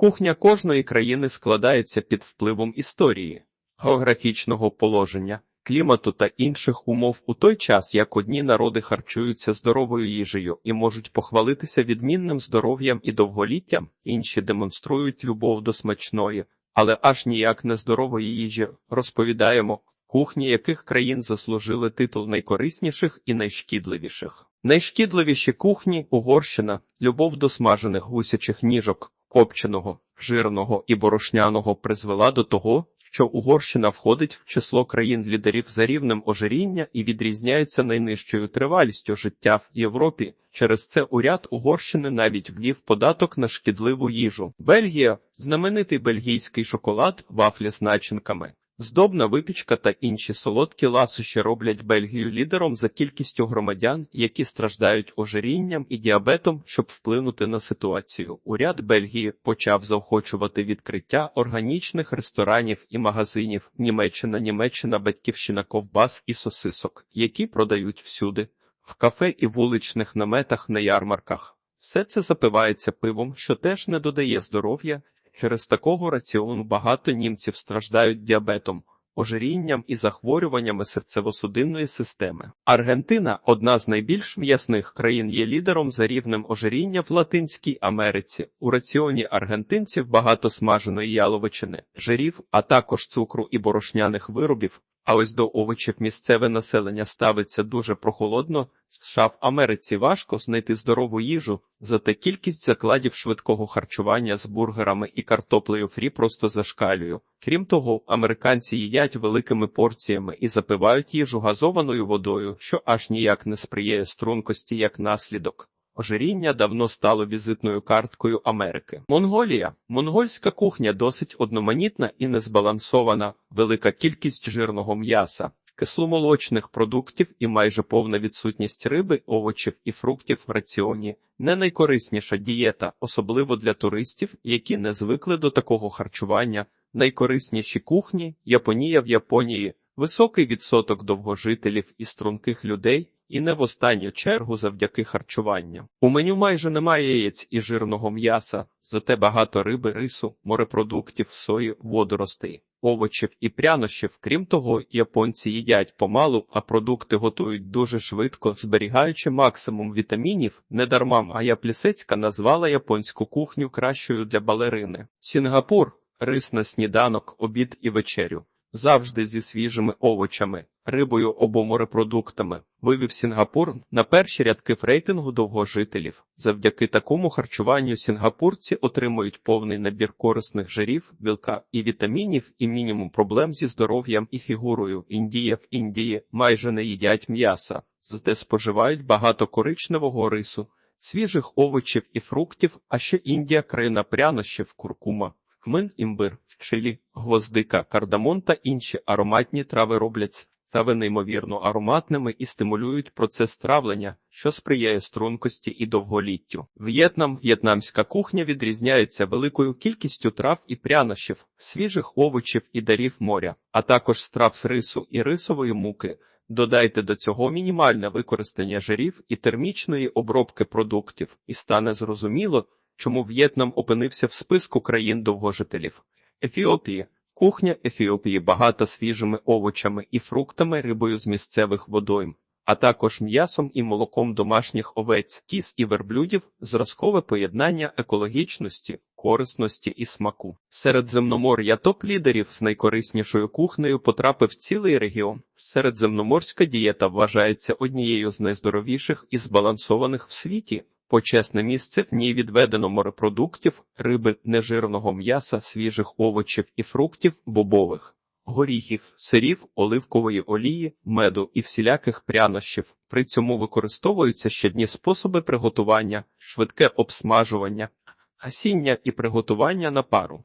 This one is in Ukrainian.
Кухня кожної країни складається під впливом історії, географічного положення, клімату та інших умов у той час, як одні народи харчуються здоровою їжею і можуть похвалитися відмінним здоров'ям і довголіттям, інші демонструють любов до смачної, але аж ніяк не здорової їжі. Розповідаємо, кухні яких країн заслужили титул найкорисніших і найшкідливіших. Найшкідливіші кухні Угорщина, любов до смажених гусячих ніжок, копченого, жирного і борошняного призвела до того, що Угорщина входить в число країн-лідерів за рівнем ожиріння і відрізняється найнижчою тривалістю життя в Європі. Через це уряд Угорщини навіть ввів податок на шкідливу їжу. Бельгія знаменитий бельгійський шоколад, вафлі з начинками. Здобна випічка та інші солодкі ласощі роблять Бельгію лідером за кількістю громадян, які страждають ожирінням і діабетом, щоб вплинути на ситуацію. Уряд Бельгії почав заохочувати відкриття органічних ресторанів і магазинів. Німеччина, Німеччина, батьківщина ковбас і сосисок, які продають всюди, в кафе і вуличних наметах на ярмарках. Все це запивається пивом, що теж не додає здоров'я. Через такого раціону багато німців страждають діабетом, ожирінням і захворюваннями серцево-судинної системи. Аргентина, одна з найбільш м'ясних країн, є лідером за рівнем ожиріння в Латинській Америці. У раціоні аргентинців багато смаженої яловичини, жирів, а також цукру і борошняних виробів. А ось до овочів місцеве населення ставиться дуже прохолодно. США в Америці важко знайти здорову їжу, зате кількість закладів швидкого харчування з бургерами і картоплею фрі просто зашкалює. Крім того, американці їдять великими порціями і запивають їжу газованою водою, що аж ніяк не сприяє стрункості як наслідок. Ожиріння давно стало візитною карткою Америки. Монголія. Монгольська кухня досить одноманітна і незбалансована, велика кількість жирного м'яса, кисломолочних продуктів і майже повна відсутність риби, овочів і фруктів в раціоні. Не найкорисніша дієта, особливо для туристів, які не звикли до такого харчування. Найкорисніші кухні Японія в Японії, високий відсоток довгожителів і струнких людей. І не в останню чергу завдяки харчуванню. У меню майже немає яєць і жирного м'яса, зате багато риби, рису, морепродуктів, сої, водоростей, овочів і прянощів. Крім того, японці їдять помалу, а продукти готують дуже швидко, зберігаючи максимум вітамінів. Недарма Майя Плісецька назвала японську кухню кращою для балерини. Сінгапур рис на сніданок, обід і вечерю. Завжди зі свіжими овочами, рибою або морепродуктами вивів Сінгапур на перші рядки в рейтингу довгожителів. Завдяки такому харчуванню сінгапурці отримують повний набір корисних жирів, білка і вітамінів, і мінімум проблем зі здоров'ям і фігурою. Індія в Індії майже не їдять м'яса, зате споживають багато коричневого рису, свіжих овочів і фруктів. А ще Індія країна прянощів, куркума, хмин, імбир. Чилі, гвоздика, кардамон та інші ароматні трави роблять страви неймовірно ароматними і стимулюють процес травлення, що сприяє стрункості і довголіттю. В'єтнам в'єтнамська кухня відрізняється великою кількістю трав і прянощів, свіжих овочів і дарів моря, а також страв з рису і рисової муки. Додайте до цього мінімальне використання жирів і термічної обробки продуктів, і стане зрозуміло, чому В'єтнам опинився в списку країн довгожителів. Ефіопія. Кухня Ефіопії багата свіжими овочами і фруктами, рибою з місцевих водойм, а також м'ясом і молоком домашніх овець, кіз і верблюдів, зразкове поєднання екологічності, корисності і смаку. Середземномор'я топ-лідерів з найкориснішою кухнею потрапив цілий регіон. Середземноморська дієта вважається однією з найздоровіших і збалансованих в світі. Почесне місце в ній відведено морепродуктів, риби, нежирного м'яса, свіжих овочів і фруктів, бобових, горіхів, сирів, оливкової олії, меду і всіляких прянощів. При цьому використовуються щодні способи приготування, швидке обсмажування, гасіння і приготування на пару.